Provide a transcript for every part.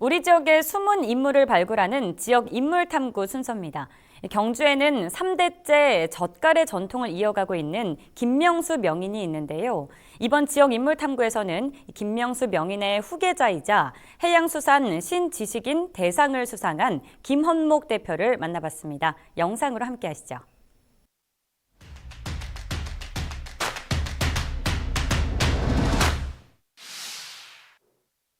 우리 지역의 숨은 인물을 발굴하는 지역 인물 탐구 순서입니다. 경주에는 3대째 젓갈의 전통을 이어가고 있는 김명수 명인이 있는데요. 이번 지역 인물 탐구에서는 김명수 명인의 후계자이자 해양수산 신지식인 대상을 수상한 김헌목 대표를 만나봤습니다. 영상으로 함께 하시죠.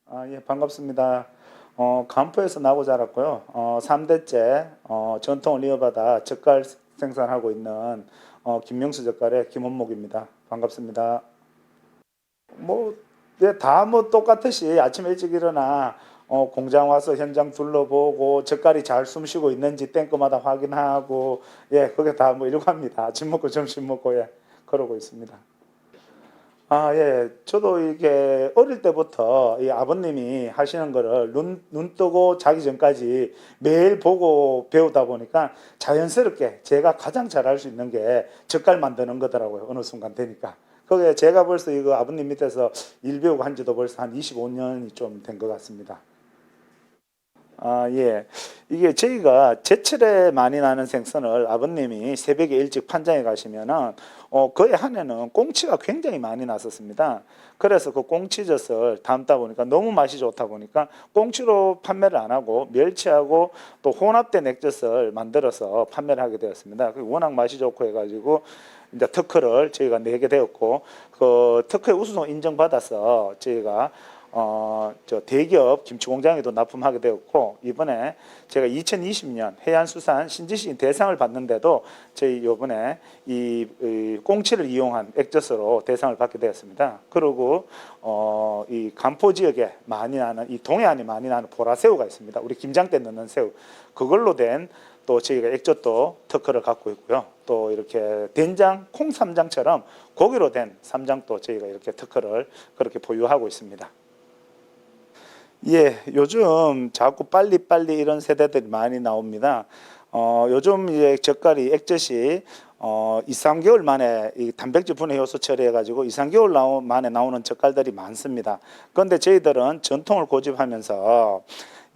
아, 예, 반갑습니다. 어, 간포에서 나고 자랐고요. 어, 3대째 어, 전통을 이어받아 젓갈 생산하고 있는 어, 김명수 젓갈의 김원목입니다. 반갑습니다. 뭐, 네, 다뭐 똑같듯이 아침 일찍 일어나 어, 공장 와서 현장 둘러보고 젓갈이 잘 숨쉬고 있는지 땡크마다 확인하고 예, 그게 다뭐 이러고 합니다. 아침 먹고 점심 먹고 예, 그러고 있습니다. 아, 예. 저도 이게 어릴 때부터 이 아버님이 하시는 거를 눈, 눈 뜨고 자기 전까지 매일 보고 배우다 보니까 자연스럽게 제가 가장 잘할 수 있는 게 젓갈 만드는 거더라고요. 어느 순간 되니까. 그게 제가 벌써 이거 아버님 밑에서 일 배우고 한 지도 벌써 한 25년이 좀 된 것 같습니다. 아, 예. 이게 저희가 제철에 많이 나는 생선을 아버님이 새벽에 일찍 판장에 가시면은 어, 거의 한 해는 꽁치가 굉장히 많이 났었습니다. 그래서 그 꽁치젓을 담다 보니까 너무 맛이 좋다 보니까 꽁치로 판매를 안 하고 멸치하고 또 혼합된 액젓을 만들어서 판매를 하게 되었습니다. 그 워낙 맛이 좋고 해가지고 이제 특허를 저희가 내게 되었고 그 특허의 우수성 인정받아서 저희가 어, 저 대기업 김치 공장에도 납품하게 되었고 이번에 제가 2020년 해안수산 신지식 대상을 받는데도 저희 이번에 이, 이 꽁치를 이용한 액젓으로 대상을 받게 되었습니다. 그리고 어, 이 간포 지역에 많이 나는 이 동해안에 많이 나는 보라새우가 있습니다. 우리 김장 때 넣는 새우 그걸로 된 또 저희가 액젓도 특허를 갖고 있고요. 또 이렇게 된장, 콩 삼장처럼 고기로 된 삼장도 저희가 이렇게 특허를 그렇게 보유하고 있습니다. 예, 요즘 자꾸 빨리빨리 이런 세대들이 많이 나옵니다. 어, 요즘 이제 젓갈이 액젓이 어, 2, 3개월 만에 이 단백질 분해 효소 처리해가지고 2, 3개월 나오, 만에 나오는 젓갈들이 많습니다. 그런데 저희들은 전통을 고집하면서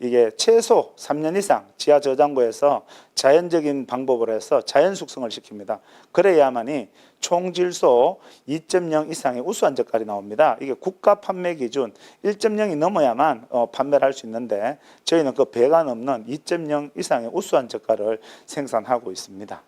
이게 최소 3년 이상 지하 저장고에서 자연적인 방법으로 해서 자연 숙성을 시킵니다. 그래야만이 총질소 2.0 이상의 우수한 젓갈이 나옵니다. 이게 국가 판매 기준 1.0이 넘어야만 어, 판매를 할 수 있는데 저희는 그 배가 넘는 2.0 이상의 우수한 젓갈을 생산하고 있습니다.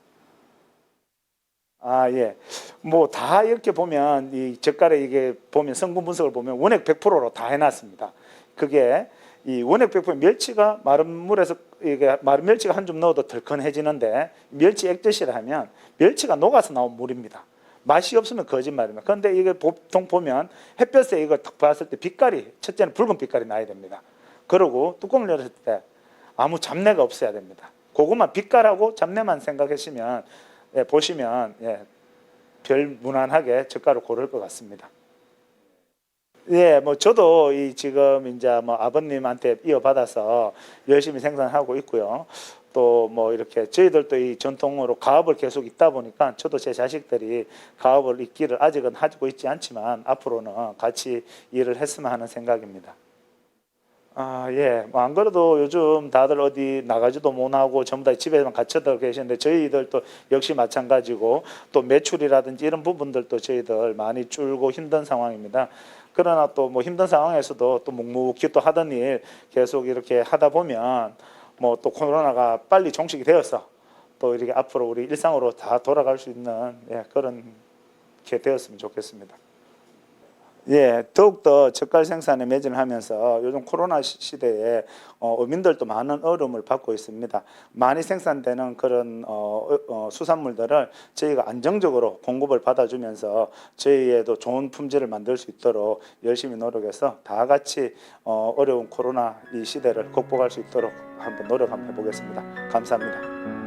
아, 예. 뭐 다 이렇게 보면 이 젓갈에 이게 보면 성분 분석을 보면 원액 100%로 다 해놨습니다. 그게 이 원액 100% 멸치가 마른 물에서 이게 마른 멸치가 한 줌 넣어도 덜컹해지는데 멸치 액젓이라 하면 멸치가 녹아서 나온 물입니다. 맛이 없으면 거짓말입니다. 그런데 이게 보통 보면 햇볕에 이걸 딱 봤을 때 빛깔이 첫째는 붉은 빛깔이 나야 됩니다. 그리고 뚜껑을 열었을 때 아무 잡내가 없어야 됩니다. 그것만 빛깔하고 잡내만 생각하시면 예, 보시면 예, 별 무난하게 젓가락 고를 것 같습니다. 예, 뭐 저도 이 지금 이제 뭐 아버님한테 이어받아서 열심히 생산하고 있고요. 또 뭐 이렇게 저희들도 이 전통으로 가업을 계속 있다 보니까 저도 제 자식들이 가업을 잇기를 아직은 하고 있지 않지만 앞으로는 같이 일을 했으면 하는 생각입니다. 아, 예. 뭐 안 그래도 요즘 다들 어디 나가지도 못하고 전부 다 집에만 갇혀들 계시는데 저희들도 역시 마찬가지고 또 매출이라든지 이런 부분들도 저희들 많이 줄고 힘든 상황입니다. 그러나 또 뭐 힘든 상황에서도 또 묵묵히 또 하던 일 계속 이렇게 하다 보면 뭐 또 코로나가 빨리 종식이 되어서 또 이렇게 앞으로 우리 일상으로 다 돌아갈 수 있는 예, 그런 게 되었으면 좋겠습니다. 예, 더욱더 젓갈 생산에 매진을 하면서 요즘 코로나 시- 시대에 어, 어민들도 많은 어려움을 받고 있습니다. 많이 생산되는 그런 어, 어, 어, 수산물들을 저희가 안정적으로 공급을 받아주면서 저희에도 좋은 품질을 만들 수 있도록 열심히 노력해서 다 같이 어, 어려운 코로나 이 시대를 극복할 수 있도록 한번 노력 한번 해보겠습니다. 감사합니다.